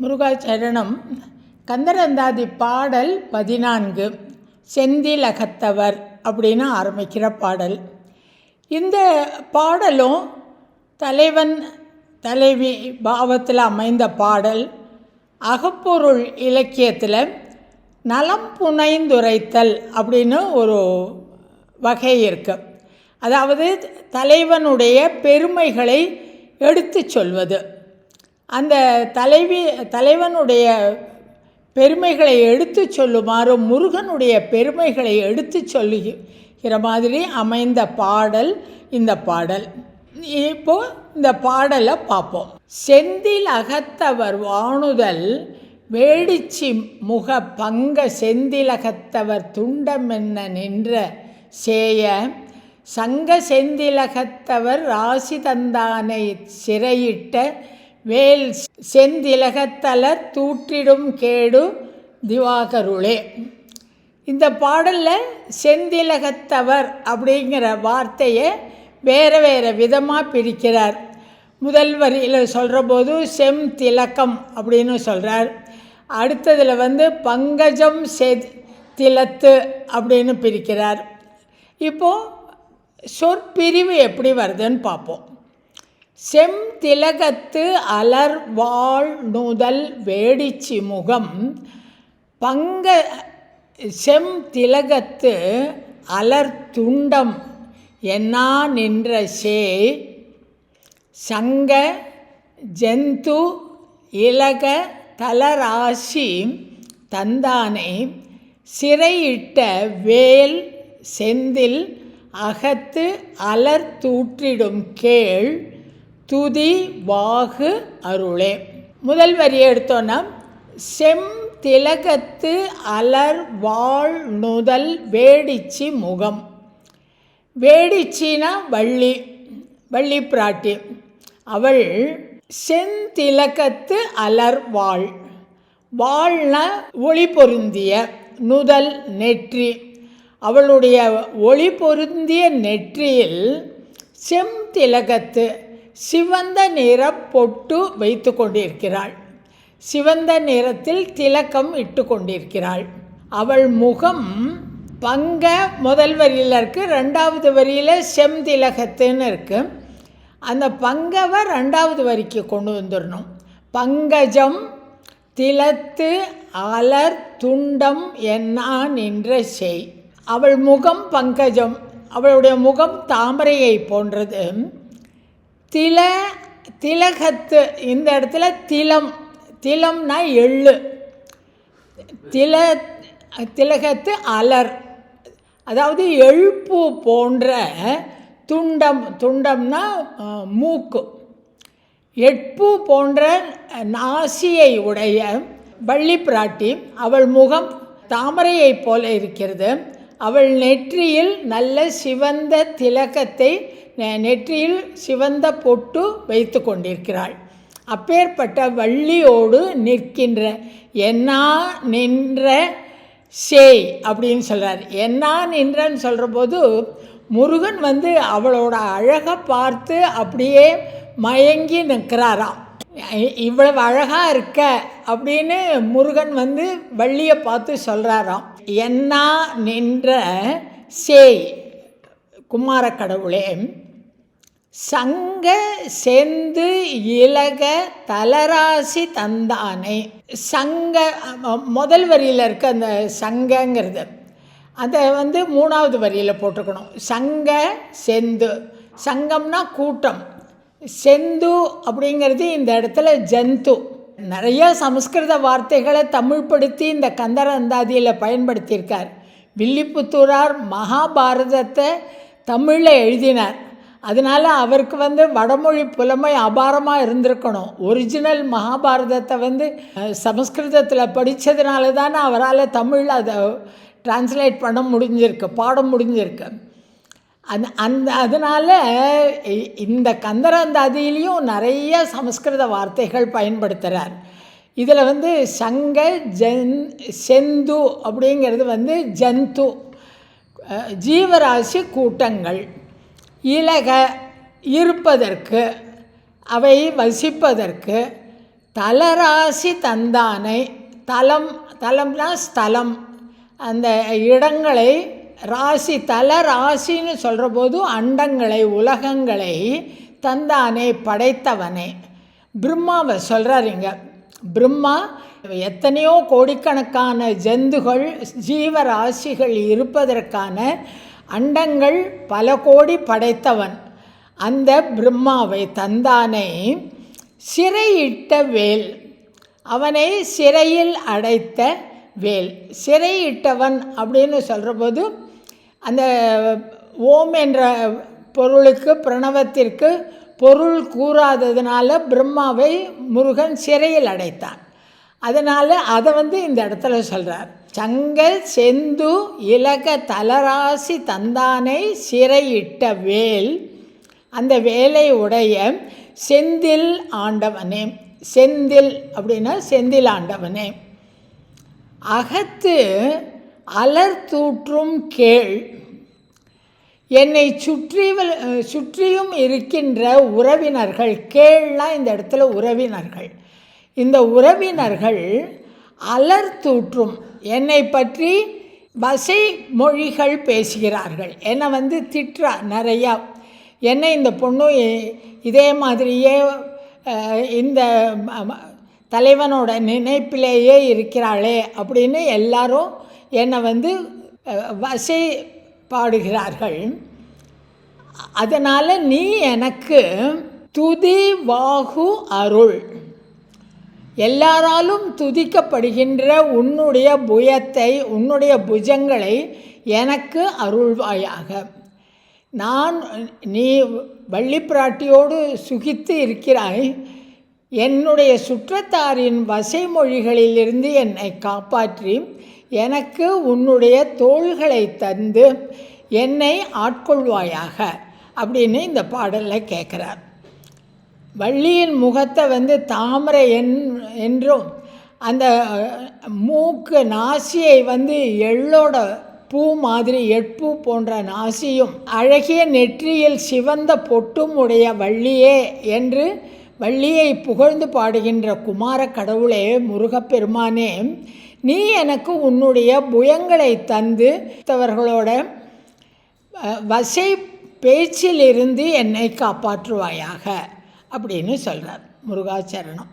முருகாச்சரணம். கந்தரந்தாதி பாடல் பதினான்கு. செந்திலகத்தவர் அப்படின்னு ஆரம்பிக்கிற பாடல். இந்த பாடலும் தலைவன் தலைவி பாவத்தில் அமைந்த பாடல். அகப்பொருள் இலக்கியத்தில் நலம் புனைந்துரைத்தல் அப்படின்னு ஒரு வகை இருக்குது அதாவது தலைவனுடைய பெருமைகளை எடுத்துச் சொல்வது. அந்த தலைவி தலைவனுடைய பெருமைகளை எடுத்துச் சொல்லுமாறு முருகனுடைய பெருமைகளை எடுத்துச் சொல்லுகிற மாதிரி அமைந்த பாடல் இந்த பாடல். இப்போ இந்த பாடலை பார்ப்போம். செந்தில் அகத்தவர் வாணுதல் வேடிச்சி முக பங்க செந்திலகத்தவர் துண்டமென்ன நின்ற சேய சங்க செந்திலகத்தவர் ராசி தந்தானை சிறையிட்ட வேல் செந்திலகத்தலர் தூற்றிடும் கேடு திவாகருளே. இந்த பாடலில் செந்திலகத்தவர் அப்படிங்கிற வார்த்தையை வேறு வேறு விதமாக பிரிக்கிறார். முதல் வரியில் சொல்கிற போது செம் திலக்கம் அப்படின்னு சொல்கிறார் அடுத்ததில் வந்து பங்கஜம் செ திலத்து அப்படின்னு பிரிக்கிறார். இப்போது சொற்பிரிவு எப்படி வருதுன்னு பார்ப்போம். செம் திலகத்து அலர் வாழ் நுதல் வேடிச்சி முகம். பங்க செம் திலகத்து அலர் துண்டம் என்னா நின்ற சே. சங்க ஜந்து இலக தலராசி தந்தானை. சிறையிட்ட வேல் செந்தில் அகத்து அலர் தூற்றிடும் கேள். துதி வாகு அருளே. முதல் வரியை எடுத்தோன்னா செம் திலகத்து அலர் வாழ் நுதல் வேடிச்சி முகம். வேடிச்சினா வள்ளி வள்ளி பிராட்டி. அவள் செந்திலகத்து அலர் வாழ். வாழ்ன ஒளி பொருந்திய நுதல் நெற்றி. அவளுடைய ஒளி பொருந்திய நெற்றியில் செம் திலகத்து சிவந்த நிற பொட்டு வைத்து கொண்டிருக்கிறாள். சிவந்த நிறத்தில் திலக்கம் இட்டு கொண்டிருக்கிறாள். அவள் முகம் பங்க முதல் வரியில் இருக்குது ரெண்டாவது வரியில் செம்திலகத்துன்னு இருக்குது அந்த பங்கவை ரெண்டாவது வரிக்கு கொண்டு வந்துடணும் பங்கஜம் திலத்து அலர் துண்டம் என்னான் என்ற செய். அவள் முகம் பங்கஜம். அவளுடைய முகம் தாமரையை போன்றது. தில திலகத்து இந்த இடத்துல திலம் திலம்னா எள்ளு. தில திலகத்து அலர். அதாவது எழுப்பு போன்ற துண்டம் துண்டம்னா மூக்கு. எட்பு போன்ற நாசியை உடைய வள்ளி பிராட்டி அவள் முகம் தாமரையைப் போல இருக்கிறது. அவள் நெற்றியில் நல்ல சிவந்த திலகத்தை நெற்றியில் சிவந்த பொட்டு வைத்து கொண்டிருக்கிறாள். அப்பேற்பட்ட வள்ளியோடு நிற்கின்ற என்னா நின்ற சேய் அப்படின்னு சொல்கிறார் என்னா நின்றன்னு சொல்கிற போது முருகன் வந்து அவளோட அழகை பார்த்து அப்படியே மயங்கி நிற்கிறாராம். இவ்வளவு அழகாக இருக்க அப்படின்னு முருகன் வந்து வள்ளியை பார்த்து சொல்கிறாராம் என்னா நின்ற சேய் குமார கடவுளே சங்க செந்து இலக தலராசி தந்தானை. சங்க முதல் வரியில் இருக்க அந்த சங்கங்கிறது அதை வந்து மூணாவது வரியில் போட்டுக்கணும். சங்க செந்து சங்கம்னா கூட்டம். செந்து அப்படிங்கிறது இந்த இடத்துல ஜந்து. நிறைய சமஸ்கிருத வார்த்தைகளை தமிழ்படுத்தி இந்த கந்தரந்தாதியில் பயன்படுத்தியிருக்கார். வில்லிபுத்தூரார் மகாபாரதத்தை தமிழில் எழுதினார். அதனால் அவருக்கு வந்து வடமொழி புலமை அபாரமாக இருந்திருக்கணும். ஒரிஜினல் மகாபாரதத்தை வந்து சமஸ்கிருதத்தில் படித்ததுனால தானே அவரால் தமிழில் அதை டிரான்ஸ்லேட் பண்ண முடிஞ்சிருக்கு பாட முடிஞ்சிருக்கு. அந்த அந்த அதனால் இந்த கந்தரந்தாதியிலையும் நிறைய சமஸ்கிருத வார்த்தைகள் பயன்படுத்துகிறார் இதில் வந்து சங்க ஜென் செந்து அப்படிங்கிறது வந்து ஜந்து ஜீவராசி கூட்டங்கள். இலக இருப்பதற்கு அவை வசிப்பதற்கு தலராசி தந்தானை தலம் தலம்னா ஸ்தலம். அந்த இடங்களை ராசி தல ராசின்னு சொல்கிற போது அண்டங்களை உலகங்களை தந்தானே படைத்தவனே. பிரம்மாவை சொல்கிறாருங்க பிரம்மா எத்தனையோ கோடிக்கணக்கான ஜந்துகள் ஜீவராசிகள் இருப்பதற்கான அண்டங்கள் பல கோடி படைத்தவன். அந்த பிரம்மாவை தந்தானை சிறையிட்ட வேல். அவனை சிறையில் அடைத்த வேல். சிறையிட்டவன் அப்படின்னு சொல்கிற போது அந்த ஓம் என்ற பொருளுக்கு பிரணவத்திற்கு பொருள் கூறாததுனால பிரம்மாவை முருகன் சிறையில் அடைத்தான். அதனால் அதை வந்து இந்த இடத்துல சொல்கிறார் சங்க செந்து இலக தலராசி தந்தானை சிறையிட்ட வேல். அந்த வேலை உடைய செந்தில் ஆண்டவனே. செந்தில் அப்படின்னா செந்தில் ஆண்டவனே. அகத்து அலர் தூற்றும் கேள். என்னை சுற்றி சுற்றியும் இருக்கின்ற உறவினர்கள் கேள்லாம் இந்த இடத்துல உறவினர்கள். இந்த உறவினர்கள் அலர் தூற்றும் என்னை பற்றி வசை மொழிகள் பேசுகிறார்கள். என்னை வந்து திட்டுறா நிறையா. என்னை இந்த பொண்ணு இதே மாதிரியே இந்த தலைவனோட நினைப்பிலேயே இருக்கிறாளே அப்படின்னு எல்லாரும் என்னை வந்து வசை பாடுகிறார்கள் அதனால் நீ எனக்கு துதி வாகு அருள். எல்லாராலும் துதிக்கப்படுகின்ற உன்னுடைய புயத்தை உன்னுடைய புஜங்களை எனக்கு அருள்வாயாக. நான் நீ வள்ளிப்பிராட்டியோடு சுகித்து இருக்கிறாய். என்னுடைய சுற்றத்தாரின் வசைமொழிகளிலிருந்து என்னை காப்பாற்றி எனக்கு உன்னுடைய தோள்களை தந்து என்னை ஆட்கொள்வாயாக. அப்படின்னு இந்த பாடலில் கேட்குறார் வள்ளியின் முகத்தை வந்து தாமரை என் என்றும் அந்த மூக்கு நாசியை வந்து எள்ளோட பூ மாதிரி எட்பூ போன்ற நாசியும் அழகிய நெற்றியில் சிவந்த பொட்டும் உடைய வள்ளியே என்று வள்ளியை புகழ்ந்து பாடுகின்ற குமார கடவுளே முருகப்பெருமானே நீ எனக்கு உன்னுடைய புயங்களை தந்து தவர்களோட வசை பேச்சிலிருந்து என்னை காப்பாற்றுவாயாக. அப்படின்னு சொல்கிறார் முருகாச்சரணம்